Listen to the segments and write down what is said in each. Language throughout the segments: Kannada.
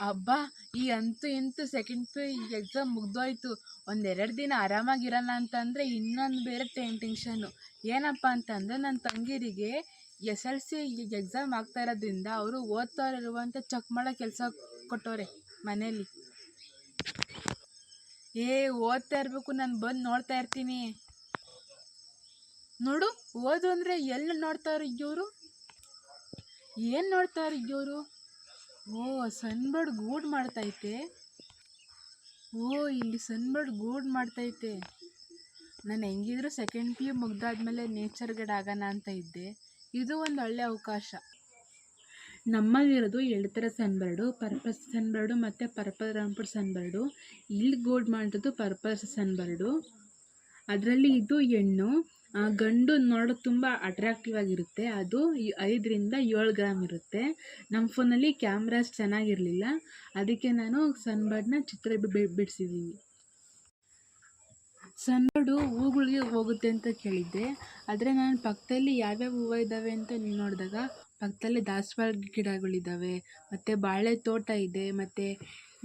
ಅಬ್ಬಾ, ಈ ಅಂತೂ ಇಂತೂ ಸೆಕೆಂಡ್ ಪಿ ಎಕ್ಸಾಮ್ ಮುಗ್ದೋಯ್ತು. ಒಂದೆರಡು ದಿನ ಆರಾಮಾಗಿರಲ್ಲ ಅಂತಂದರೆ ಇನ್ನೊಂದು ಬೇರೆ ಟೆನ್ಷನ್ನು ಏನಪ್ಪ ಅಂತಂದರೆ ನನ್ನ ತಂಗಿರಿಗೆ ಎಸ್ ಎಲ್ ಸಿ ಎಕ್ಸಾಮ್ ಆಗ್ತಾ ಇರೋದ್ರಿಂದ ಅವರು ಓದ್ತಾ ಇರುವಂಥ ಚೆಕ್ ಮಾಡೋ ಕೆಲಸ ಕೊಟ್ಟವ್ರೆ ಮನೇಲಿ. ಏ, ಓದ್ತಾ ಇರಬೇಕು, ನಾನು ಬಂದು ನೋಡ್ತಾ ಇರ್ತೀನಿ. ನೋಡು, ಓದು ಅಂದರೆ ಎಲ್ಲಿ ನೋಡ್ತಾವ್ರಿ ಇವರು? ಏನು ನೋಡ್ತಾವ್ರಿ ಇವರು? ಓ ಸನ್ಬರ್ಡ್ ಗೂಡ್ ಮಾಡ್ತೈತೆ. ಓ, ಇಲ್ಲಿ ಸನ್ಬರ್ಡ್ ಗೂಡ್ ಮಾಡ್ತೈತೆ. ನಾನು ಹೆಂಗಿದ್ರು ಸೆಕೆಂಡ್ ಪಿ ಯು ಮುಗ್ದಾದ್ಮೇಲೆ ನೇಚರ್ ಗೈಡ್ ಆಗೋಣ ಅಂತ ಇದ್ದೆ. ಇದು ಒಂದು ಒಳ್ಳೆ ಅವಕಾಶ. ನಮ್ಮಲ್ಲಿರೋದು ಎರಡು ಥರ ಸನ್ಬರ್ಡು ಪರ್ಪಸ್ ಸನ್ಬರ್ಡು ಮತ್ತು ಪರ್ಪಲ್ ರಾಂಪುಡ್ ಸನ್ಬರ್ಡು ಇಲ್ಲಿ ಗೋಡ್ ಮಾಡಿರೋದು ಪರ್ಪಸ್ ಸನ್ಬರ್ಡು ಅದರಲ್ಲಿ ಇದು ಹೆಣ್ಣು ಗಂಡು ನೋಡೋಕೆ ತುಂಬ ಅಟ್ರಾಕ್ಟಿವ್ ಆಗಿರುತ್ತೆ. ಅದು ಐದರಿಂದ ಏಳು ಗ್ರಾಮ್ ಇರುತ್ತೆ. ನಮ್ಮ ಫೋನಲ್ಲಿ ಕ್ಯಾಮ್ರಾಸ್ ಚೆನ್ನಾಗಿರಲಿಲ್ಲ. ಅದಕ್ಕೆ ನಾನು ಸನ್ಬರ್ಡ್ನ ಚಿತ್ರ ಸನ್ ಬಿಡಿಸಿದ್ದೀನಿ ಸನ್ಬರ್ಡು ಹೂಗಳಿಗೆ ಹೋಗುತ್ತೆ ಅಂತ ಕೇಳಿದ್ದೆ. ಆದರೆ ನಾನು ಪಕ್ಕದಲ್ಲಿ ಯಾವ್ಯಾವ ಹೂವು ಇದ್ದಾವೆ ಅಂತ ನೋಡಿದಾಗ, ಪಕ್ಕದಲ್ಲಿ ದಾಸವಾಳ ಗಿಡಗಳಿದ್ದಾವೆ ಮತ್ತು ಬಾಳೆ ತೋಟ ಇದೆ, ಮತ್ತು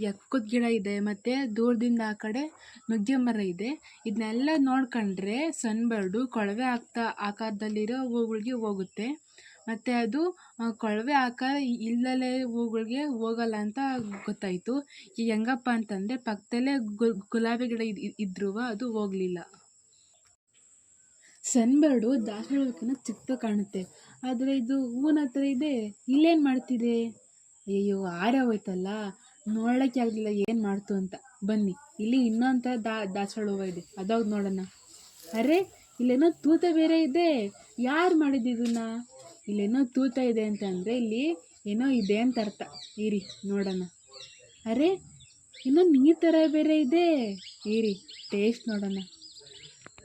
ಎಕ್ಕದ ಗಿಡ ಇದೆ, ಮತ್ತು ದೂರದಿಂದ ಆ ಕಡೆ ನುಗ್ಗೆ ಮರ ಇದೆ. ಇದನ್ನೆಲ್ಲ ನೋಡ್ಕೊಂಡ್ರೆ ಸನ್ ಸನ್ಬರ್ಡು ಕೊಳವೆ ಆಗ್ತಾ, ಆಕಾರದಲ್ಲಿರೋ ಹೂಗಳಿಗೆ ಹೋಗುತ್ತೆ. ಮತ್ತು ಅದು ಕೊಳವೆ ಆಕಾರ ಇಲ್ಲದೆ ಹೂಗಳಿಗೆ ಹೋಗಲ್ಲ ಅಂತ ಗೊತ್ತಾಯಿತು. ಹೆಂಗಪ್ಪ ಅಂತಂದರೆ ಪಕ್ಕದಲ್ಲೇ ಗುಲಾಬಿ ಗಿಡ ಇದ್ ಇದ್ರೂ ಅದು ಹೋಗಲಿಲ್ಲ. ಸನ್ಬರ್ಡು ದಾಸವಾಳಕ್ಕಿಂತ ಚಿಕ್ಕ ಕಾಣುತ್ತೆ. ಆದರೆ ಇದು ಹೂವಿನ ಹತ್ರ ಇದೆ. ಇಲ್ಲೇನು ಮಾಡ್ತಿದೆ? ಅಯ್ಯೋ ಆರೆ ಹೋಯ್ತಲ್ಲ. ನೋಡೋಕ್ಕೆ ಆಗಲಿಲ್ಲ, ಏನು ಮಾಡ್ತು ಅಂತ. ಬನ್ನಿ, ಇಲ್ಲಿ ಇನ್ನೊಂಥ ದಾ, ದಾಸವಾಳ ಹೂವು ಇದೆ. ಅದಾವ್ದು ನೋಡೋಣ. ಅರೆ, ಇಲ್ಲೇನೋ ತೂತ ಬೇರೆ ಇದೆ. ಯಾರು ಮಾಡಿದ್ದಿದನ್ನ ಇಲ್ಲೇನೋ ತೂತ ಇದೆ ಅಂತ ಅಂದರೆ ಇಲ್ಲಿ ಏನೋ ಇದೆ ಅಂತ ಅರ್ಥ. ಇರಿ, ನೋಡೋಣ. ಅರೆ ಇನ್ನೂ ನೀರು ಥರ ಬೇರೆ ಇದೆ. ಇರಿ ಟೇಸ್ಟ್ ನೋಡೋಣ.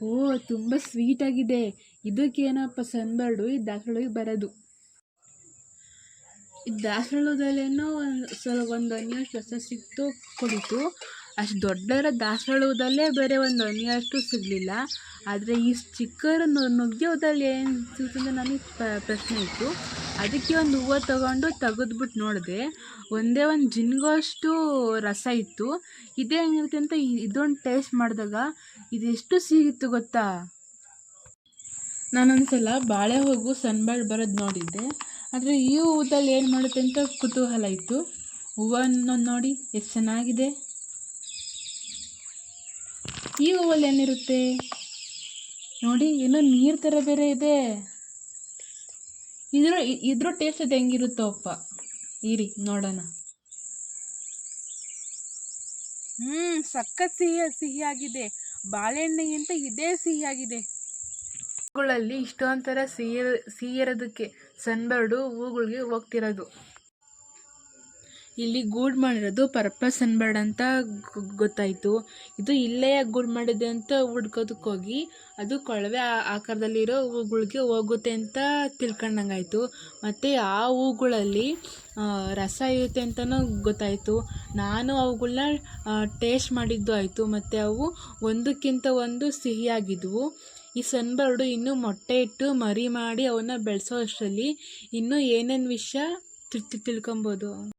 ಓ, ತುಂಬ ಸ್ವೀಟಾಗಿದೆ ಇದಕ್ಕೇನಪ್ಪ ಸನ್ಬರ್ಡು ಈ ದಾಸವಾಳಿಗೆ ಬರೋದು. ಈ ಒಂದು ಸ್ವಲ್ಪ ಒಂದು ಅನ್ಯಷ್ಟು ರಸ ಸಿಕ್ತು, ಕುಡಿತು. ಅಷ್ಟು ದೊಡ್ಡರ ದಾಸವಾಳದಲ್ಲೇ ಬೇರೆ ಒಂದು ಅನ್ಯಷ್ಟು ಸಿಗಲಿಲ್ಲ. ಆದರೆ ಈ ಚಿಕ್ಕರ ನುಗ್ಗೆ ಹೂದಲ್ಲಿ ಏನು ಸಿಗ್ತದೆ ನನಗೆ ಪ್ರಶ್ನೆ ಇತ್ತು. ಅದಕ್ಕೆ ಒಂದು ಹೂವು ತಗೊಂಡು ತೆಗೆದ್ಬಿಟ್ಟು ನೋಡಿದೆ. ಒಂದೇ ಒಂದು ಜಿನ್ಗೋಷ್ಟು ರಸ ಇತ್ತು. ಇದೇ ಹೆಂಗಿರುತ್ತೆ ಅಂತ ಇದೊಂದು ಟೇಸ್ಟ್ ಮಾಡಿದಾಗ ಇದೆಷ್ಟು ಸಿಹಿತ್ತು ಗೊತ್ತಾ? ನಾನೊಂದ್ಸಲ ಬಾಳೆ ಹೂವು ಸನ್ಬರ್ಡ್ ಬರೋದು ನೋಡಿದ್ದೆ. ಆದರೆ ಈ ಹೂದಲ್ಲಿ ಏನು ಮಾಡುತ್ತೆ ಅಂತ ಕುತೂಹಲ ಇತ್ತು. ಹೂವನ್ನು ನೋಡಿ ಎಷ್ಟು ಚೆನ್ನಾಗಿದೆ. ಈ ಹೂವಲ್ಲಿ ಏನಿರುತ್ತೆ? ನೋಡಿ, ಏನೋ ನೀರು ಥರ ಬೇರೆ ಇದೆ. ಇದ್ರ ಇದ್ರ ಟೇಸ್ಟ್ ಅದು ಹೆಂಗಿರುತ್ತೋ ಅಪ್ಪ. ಇರಿ, ನೋಡೋಣ. ಹ್ಞೂ ಸಖತ್ ಸಿಹಿ, ಸಿಹಿಯಾಗಿದೆ. ಬಾಳೆಹಣ್ಣಿಗಿಂತ ಇದೇ ಸಿಹಿಯಾಗಿದೆ. ಹೂಗಳಲ್ಲಿ ಇಷ್ಟೊಂಥರ ಥರ ಸಿಹಿ ಸಿಹಿ ಇರೋದಕ್ಕೆ ಸನ್ಬರ್ಡು ಹೂಗಳಿಗೆ ಹೋಗ್ತಿರೋದು. ಇಲ್ಲಿ ಗೂಡು ಮಾಡಿರೋದು ಪರ್ಪಸ್ ಸನ್ಬರ್ಡ್ ಅಂತ ಗೊತ್ತಾಯಿತು. ಇದು ಇಲ್ಲೇ ಗೂಡು ಮಾಡಿದೆ ಅಂತ ಹುಡ್ಕೋದಕ್ಕೋಗಿ ಅದು ಕೊಳವೆ ಆಕಾರದಲ್ಲಿರೋ ಹೂಗಳಿಗೆ ಹೋಗುತ್ತೆ ಅಂತ ತಿಳ್ಕೊಂಡಂಗಾಯಿತು. ಮತ್ತು ಆ ಹೂಗಳಲ್ಲಿ ರಸ ಇರುತ್ತೆ ಅಂತಲೂ ಗೊತ್ತಾಯಿತು. ನಾನು ಅವುಗಳನ್ನ ಟೇಸ್ಟ್ ಮಾಡಿದ್ದು ಆಯಿತು. ಮತ್ತು ಅವು ಒಂದಕ್ಕಿಂತ ಒಂದು ಸಿಹಿಯಾಗಿದ್ವು. ಈ ಸನ್ಬರ್ಡು ಇನ್ನೂ ಮೊಟ್ಟೆ ಇಟ್ಟು ಮರಿ ಮಾಡಿ ಅವನ್ನ ಬೆಳೆಸೋ ಅಷ್ಟರಲ್ಲಿ ಇನ್ನೂ ಏನೇನು ವಿಷಯ ತಿಳ್ ತಿಳ್ಕೊಬೋದು.